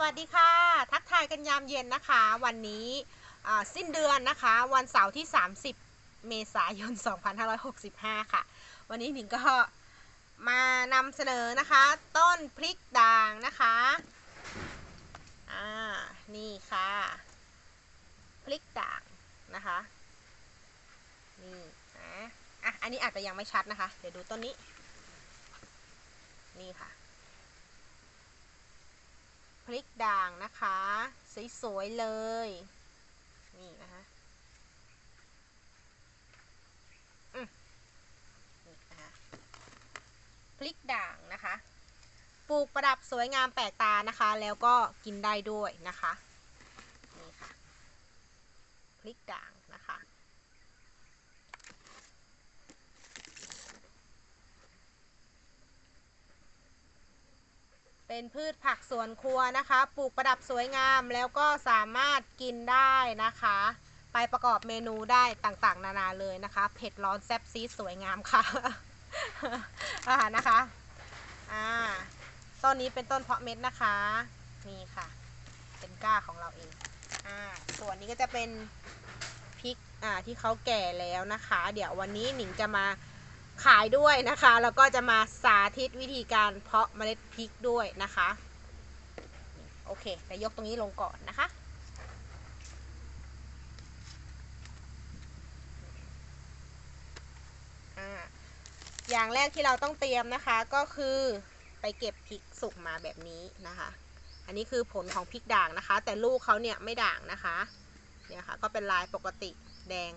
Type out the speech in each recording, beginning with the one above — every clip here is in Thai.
วัสดีค่ะ ทักทายกันยามเย็นนะคะ วันนี้สิ้นเดือนนะคะ วันเสาร์ที่ 30 เมษายน 2565 ค่ะ วันนี้หนิงก็มานำเสนอนะคะ ต้นพริกด่างนะคะอ่านี่ค่ะ พริกด่างนะคะนี่นะอะอันนี้อาจจะยังไม่ชัดนะคะ เดี๋ยวดูต้นนี้ นี่ค่ะ พริกด่างนะคะ สวยๆเลย นี่นะคะนี่นะคะพริกด่างนะคะ ปลูกประดับสวยงามแปลกตานะคะ แล้วก็กินได้ด้วยนะคะ นี่ค่ะ พริกด่างนะคะ เป็นพืชผักสวนครัวนะคะ ปลูกประดับสวยงามแล้วก็สามารถกินได้นะคะ ไปประกอบเมนูได้ต่างๆ นานาเลยนะคะ เผ็ดร้อนแซ่บซีดสวยงามค่ะอ่ารนะคะ อ่า ต้นนี้เป็นต้นเพาะเม็ดนะคะ นี่ค่ะ เป็นก้าของเราเอง อ่า ส่วนนี้ก็จะเป็นพริก อ่า ที่เขาแก่แล้วนะคะ เดี๋ยววันนี้หนิงจะมา ขายด้วยนะคะ แล้วก็จะมาสาธิตวิธีการเพาะเมล็ดพริกด้วยนะคะ โอเคแต่ยกตรงนี้ลงก่อนนะคะ อย่างแรกที่เราต้องเตรียมนะคะก็คือไปเก็บพริกสุกมาแบบนี้นะคะ อันนี้คือผลของพริกด่างนะคะ แต่ลูกเขาเนี่ยไม่ด่างนะคะ เนี่ยค่ะก็เป็นลายปกติแดง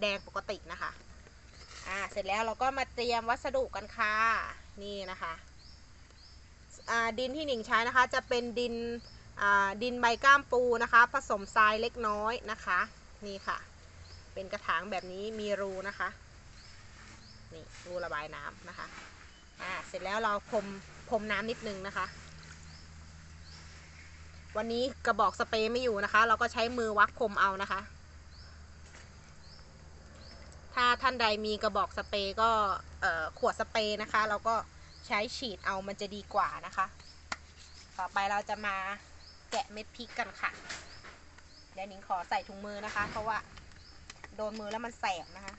แดงปกตินะคะ อ่าเสร็จแล้วเราก็มาเตรียมวัสดุกันค่ะนี่นะคะอ่าดินที่หนิงใช้นะคะจะเป็นดินอ่าดินใบก้ามปูนะคะ ผสมทรายเล็กน้อยนะคะ นี่ค่ะ เป็นกระถางแบบนี้มีรูนะคะนี่รูระบายน้ำนะคะอ่าเสร็จแล้วเราพรมพรมน้ำนิดนึงนะคะ วันนี้กระบอกสเปรย์ไม่อยู่นะคะ เราก็ใช้มือวักพรมเอานะคะ ถ้าท่านใดมีกระบอกสเปรย์ก็ขวดสเปรย์นะคะ เราก็ใช้ฉีดเอามันจะดีกว่านะคะ ต่อไปเราจะมาแกะเม็ดพริกกันค่ะ เดี๋ยวนิ้งขอใส่ถุงมือนะคะ เพราะว่าโดนมือแล้วมันแสบนะคะ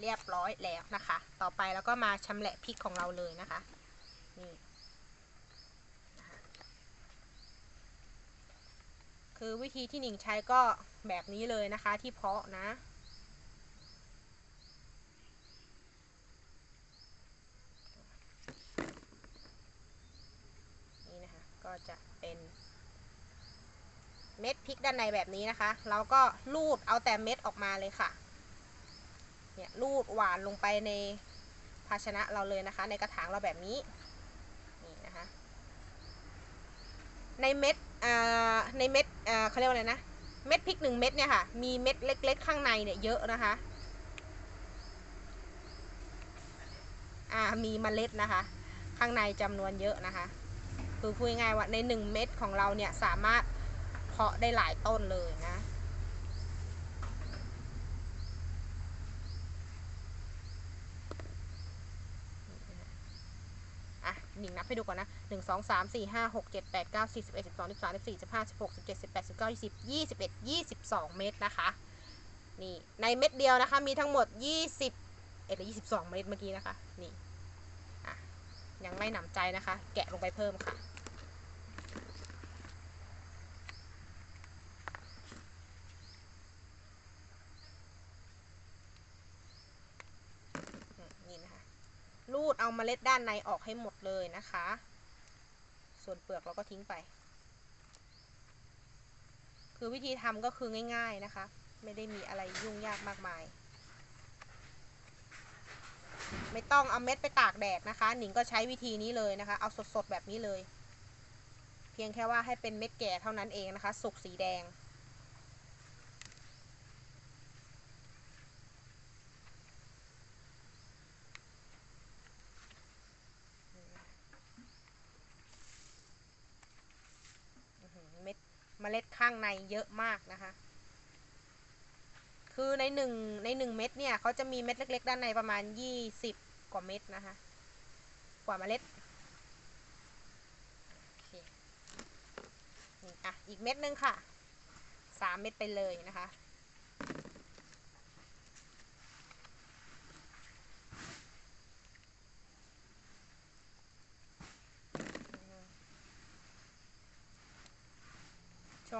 เรียบร้อยแล้วนะคะ ต่อไปเราก็มาชำแหละพริกของเราเลยนะคะ นี่คะคือวิธีที่หนิงใช้ก็แบบนี้เลยนะคะที่เพาะนะ นี่นะคะ ก็จะเป็น เม็ดพริกด้านในแบบนี้นะคะ เราก็ลูดเอาแต่เม็ดออกมาเลยค่ะ เนี่ยรูดหวานลงไปในภาชนะเราเลยนะคะ ในกระถางเราแบบนี้นี่นะคะในเม็ดในเม็ดเขาเรียกว่าอะไรนะเม็ดพริกหนึ่งเม็ดเนี่ยค่ะมีเม็ดเล็ก ๆ ข้างในเนี่ยเยอะนะคะอ่ามีเมล็ดนะคะ ข้างในจำนวนเยอะนะคะ คือพูดง่ายๆว่าในหนึ่งเม็ดของเราเนี่ยสามารถเพาะได้หลายต้นเลยนะ อะ หนิงนับให้ดูก่อนนะหนึ่งสองสามสี่ห้าหกเจ็ดแปดเก้าสิบสิบเอ็ดสิบสองสิบสามสิบสี่สิบห้าสิบหกสิบเจ็ดสิบแปดสิบเก้ายี่สิบยี่สิบเอ็ดยี่สิบสองเม็ดนะคะ นี่ ในเม็ดเดียวนะคะ มีทั้งหมดยี่สิบเอ็ดหรือยี่สิบสองเม็ดเมื่อกี้นะคะ นี่ อะ ยังไม่หนำใจนะคะ แกะลงไปเพิ่มค่ะ อืมนี่นะคะ รู ดเอาเมล็ดด้านในออกให้หมดเลยนะคะ ส่วนเปลือกเราก็ทิ้งไป คือวิธีทำก็คือง่าย ๆนะคะ ไม่ได้มีอะไรยุ่งยากมากมาย ไม่ต้องเอาเม็ดไปตากแดดนะคะ หนิงก็ใช้วิธีนี้เลยนะคะ เอาสดๆแบบนี้เลย เพียงแค่ว่าให้เป็นเม็ดแก่เท่านั้นเองนะคะ สุกสีแดง ล็ดข้างในเยอะมากนะคะ คือในหนึ่งในหนึ่งเม็ดเนี่ยเขาจะมีเม็ดเล็ก ๆ ด้านในประมาณยี่สิบกว่าเม็ดนะคะ กว่าเมล็ดนี่อะอีกเม็ดนึงค่ะสามเม็ดไปเลยนะคะ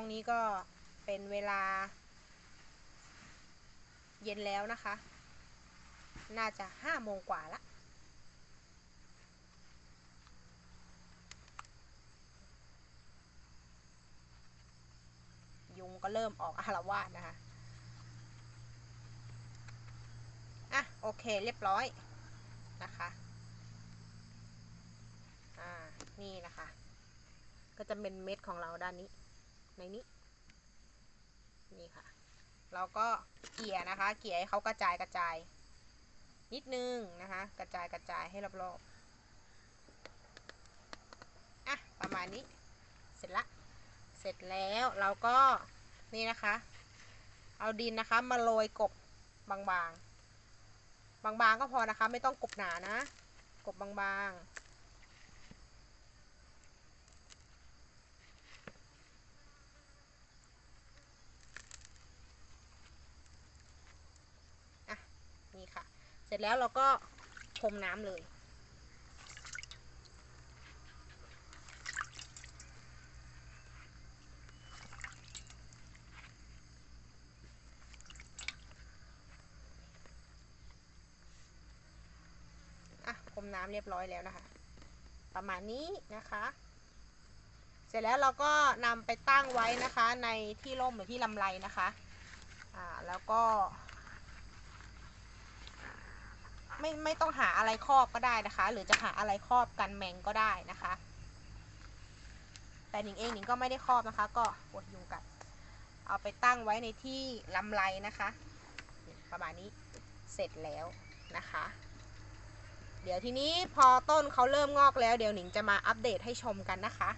วงนี้ก็เป็นเวลา เย็นแล้วนะคะ น่าจะห้าโมงกว่าละยุงก็เริ่มออกอารวาสนะคะ อะ โอเคเรียบร้อยนะคะ อ่า นี่นะคะ ก็จะเป็นเม็ดของเราด้านนี้ ในนี้ นี่ค่ะ เราก็เกี่ยนะคะ เกี่ยให้เขากระจายกระจาย นิดนึงนะคะ กระจายกระจายให้รอบๆอะประมาณนี้ เสร็จละ เสร็จแล้วเราก็นี่นะคะ เอาดินนะคะมาโรยกบบางๆ บางๆก็พอนะคะ ไม่ต้องกบหนานะ กบบางๆ นี่ค่ะ เสร็จแล้วเราก็พรมน้ำเลย อะพรมน้ำเรียบร้อยแล้วนะคะ ประมาณนี้นะคะ เสร็จแล้วเราก็นำไปตั้งไว้นะคะในที่ร่มหรือที่ลำไรนะคะ อ่า แล้วก็ ไม่ไม่ต้องหาอะไรครอบก็ได้นะคะ หรือจะหาอะไรครอบกันแมงก็ได้นะคะ แต่หนิงเองหนิงก็ไม่ได้ครอบนะคะ ก็ปวดยุงกัดเอาไปตั้งไว้ในที่ลำไรนะคะ ประมาณนี้เสร็จแล้วนะคะ เดี๋ยวทีนี้พอต้นเขาเริ่มงอกแล้ว เดี๋ยวหนิงจะมาอัปเดตให้ชมกันนะคะ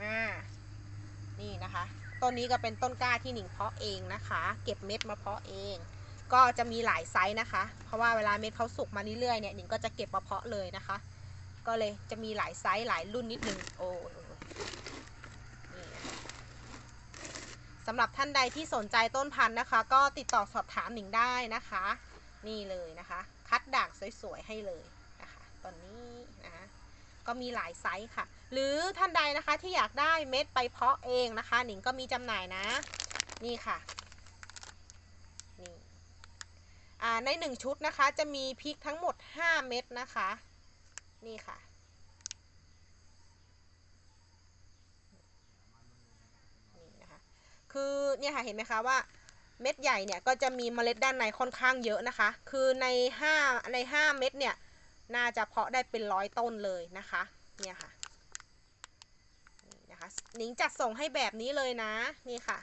อ่านี่นะคะ ต้นนี้ก็เป็นต้นกล้าที่หนิงเพาะเองนะคะ เก็บเม็ดมาเพาะเอง ก็จะมีหลายไซส์นะคะ เพราะว่าเวลาเม็ดเขาสุกมาเรื่อยๆเนี่ยหนิงก็จะเก็บมาเพาะเลยนะคะ ก็เลยจะมีหลายไซส์หลายรุ่นนิดนึงโอ้ยนี่นะคะสำหรับท่านใดที่สนใจต้นพันธุ์นะคะ ก็ติดต่อสอบถามหนิงได้นะคะ นี่เลยนะคะ คัดด่างสวยๆให้เลยนะคะ ตอนนี้นะคะก็มีหลายไซส์ค่ะ หรือท่านใดนะคะที่อยากได้เม็ดไปเพาะเองนะคะ หนิงก็มีจำหน่ายนะ นี่ค่ะ นี่ อ่า ในหนึ่งชุดนะคะ จะมีพริกทั้งหมด 5 เม็ดนะคะ นี่ค่ะ นี่นะคะ คือเนี่ยค่ะเห็นไหมคะว่าเม็ดใหญ่เนี่ยก็จะมีเมล็ดด้านในค่อนข้างเยอะนะคะ คือใน 5 ใน 5 เม็ดเนี่ยน่าจะเพาะได้เป็นร้อยต้นเลยนะคะ เนี่ยค่ะนี่นะคะหนิงจัดส่งให้แบบนี้เลยนะ นี่ค่ะ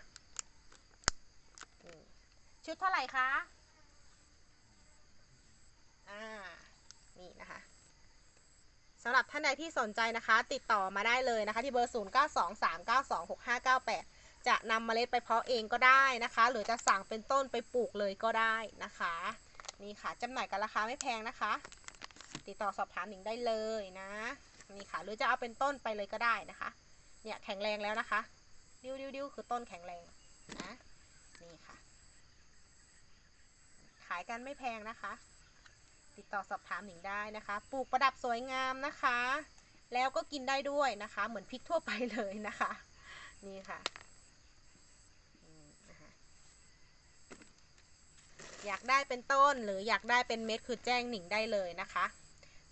ชุดเท่าไหร่คะ อ่า นี่นะคะสำหรับท่านใดที่สนใจนะคะ ติดต่อมาได้เลยนะคะ ที่เบอร์ 0923926598 จะนำเมล็ดไปเพาะเองก็ได้นะคะ หรือจะสั่งเป็นต้นไปปลูกเลยก็ได้นะคะ นี่ค่ะจำหน่ายกันราคาไม่แพงนะคะ ติดต่อสอบถามหนิงได้เลยนะนี่ค่ะ หรือจะเอาเป็นต้นไปเลยก็ได้นะคะ เนี่ยแข็งแรงแล้วนะคะ ดิ้วดิ้วดิ้วคือต้นแข็งแรงนะนี่ค่ะ ขายกันไม่แพงนะคะ ติดต่อสอบถามหนิงได้นะคะ ปลูกประดับสวยงามนะคะ แล้วก็กินได้ด้วยนะคะ เหมือนพริกทั่วไปเลยนะคะ นี่ค่ะอยากได้เป็นต้นหรืออยากได้เป็นเม็ดคือแจ้งหนิงได้เลยนะคะ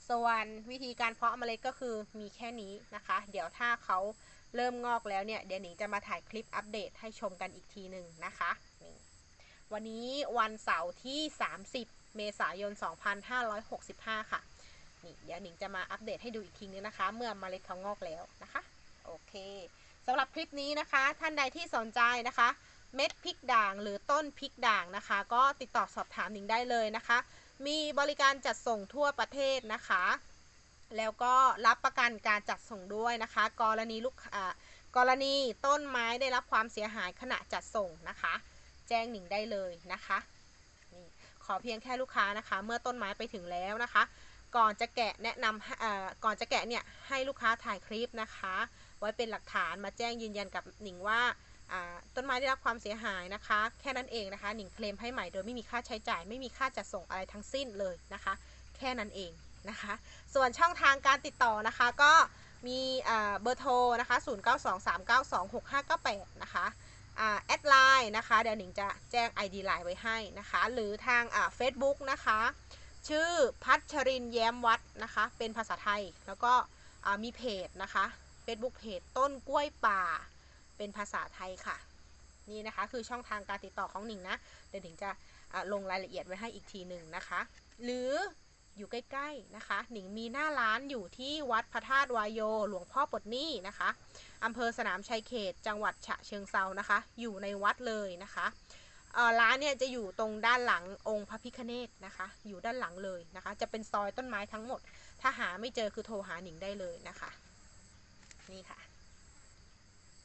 ส่วนวิธีการเพาะเมล็ดก็คือมีแค่นี้นะคะ เดี๋ยวถ้าเขาเริ่มงอกแล้วเนี่ย เดี๋ยวหนิงจะมาถ่ายคลิปอัปเดตให้ชมกันอีกทีหนึ่งนะคะนี่วันนี้วันเสาร์ที่ 30 เมษายน 2565 ค่ะนี่เดี๋ยวหนิงจะมาอัปเดตให้ดูอีกทีนึงนะคะ เมื่อมเมล็ดเขางอกแล้วนะคะโอเคสำหรับคลิปนี้นะคะ ท่านใดที่สนใจนะคะ เม็ดพริกด่างหรือต้นพริกด่างนะคะ ก็ติดต่อสอบถามหนิงได้เลยนะคะ มีบริการจัดส่งทั่วประเทศนะคะ แล้วก็รับประกันการจัดส่งด้วยนะคะ กรณีลูกค้ากรณีต้นไม้ได้รับความเสียหายขณะจัดส่งนะคะ แจ้งหนิงได้เลยนะคะนี่ อเพียงแค่ลูกค้านะคะ เมื่อต้นไม้ไปถึงแล้วนะคะ ก่อนจะแกะแนะนำก่อนจะแกะเนี่ยให้ลูกค้าถ่ายคลิปนะคะ ไว้เป็นหลักฐานมาแจ้งยืนยันกับหนิงว่าต้นไม้ได้รับความเสียหายนะคะ แค่นั้นเองนะคะหนิงเคลมให้ใหม่โดยไม่มีค่าใช้จ่าย ไม่มีค่าจัดส่งอะไรทั้งสิ้นเลยนะคะ แค่นั้นเองนะคะ ส่วนช่องทางการติดต่อนะคะก็มีเบอร์โทรนะคะ 0923926598 นะคะอ่า แอดไลน์นะคะ เดี๋ยวหนิงจะแจ้ง ID ไลน์ไว้ให้นะคะ หรือทางอ่า Facebook นะคะ ชื่อพัชรินแย้มวัดนะคะ เป็นภาษาไทย แล้วก็มีเพจนะคะ Facebook เพจต้นกล้วยป่า เป็นภาษาไทยค่ะ นี่นะคะคือช่องทางการติดต่อของหนิงนะ เดี๋ยวหนิงจะลงรายละเอียดไว้ให้อีกทีหนึ่งนะคะ หรือ อยู่ใกล้ๆนะคะ หนิงมีหน้าร้านอยู่ที่วัดพระธาตุวายโย หลวงพ่อปดนี้นะคะอำเภอสนามชัยเขต จังหวัดฉะเชิงเซานะคะ อยู่ในวัดเลยนะคะร้านเนี่ยจะอยู่ตรงด้านหลังองค์พระพิฆเนศนะคะ อยู่ด้านหลังเลยนะคะ จะเป็นซอยต้นไม้ทั้งหมด ถ้าหาไม่เจอคือโทรหาหนิงได้เลยนะคะ นี่ค่ะ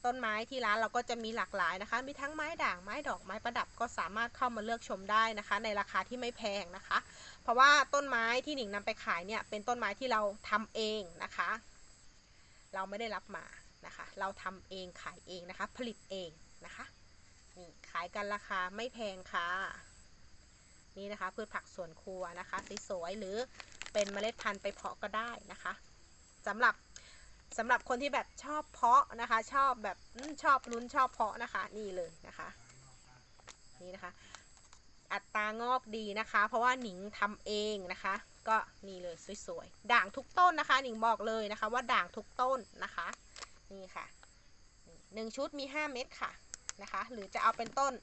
ต้นไม้ที่ร้านเราก็จะมีหลากหลายนะคะ มีทั้งไม้ด่างไม้ดอกไม้ประดับก็สามารถเข้ามาเลือกชมได้นะคะ ในราคาที่ไม่แพงนะคะ เพราะว่าต้นไม้ที่หนิงนำไปขายเนี่ยเป็นต้นไม้ที่เราทำเองนะคะ เราไม่ได้รับมานะคะ เราทำเองขายเองนะคะ ผลิตเองนะคะนี่ขายกันราคาไม่แพงค่ะนี่นะคะพืชผักสวนครัวนะคะสวยๆหรือเป็นเมล็ดพันธุ์ไปเพาะก็ได้นะคะสำหรับ สำหรับคนที่แบบชอบเพาะนะคะ ชอบแบบชอบลุ้นชอบเพาะนะคะ นี่เลยนะคะ นี่นะคะ อัตรางอกดีนะคะ เพราะว่าหนิงทำเองนะคะ ก็นี่เลยสวยๆ ด่างทุกต้นนะคะ หนิงบอกเลยนะคะ ว่าด่างทุกต้นนะคะ นี่ค่ะหนึ่งชุดมี 5 เม็ดค่ะนะคะ หรือจะเอาเป็นต้น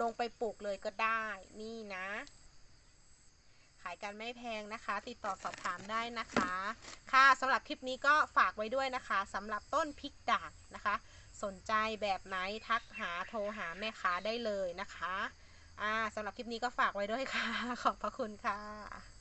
ลงไปปลูกเลยก็ได้ นี่นะ ขายกันไม่แพงนะคะ ติดต่อสอบถามได้นะคะ ค่ะสำหรับคลิปนี้ก็ฝากไว้ด้วยนะคะสำหรับต้นพริกด่างนะคะ สนใจแบบไหนทักหาโทรหาแม่ค้าได้เลยนะคะอ่าสำหรับคลิปนี้ก็ฝากไว้ด้วยค่ะ ขอบพระคุณค่ะ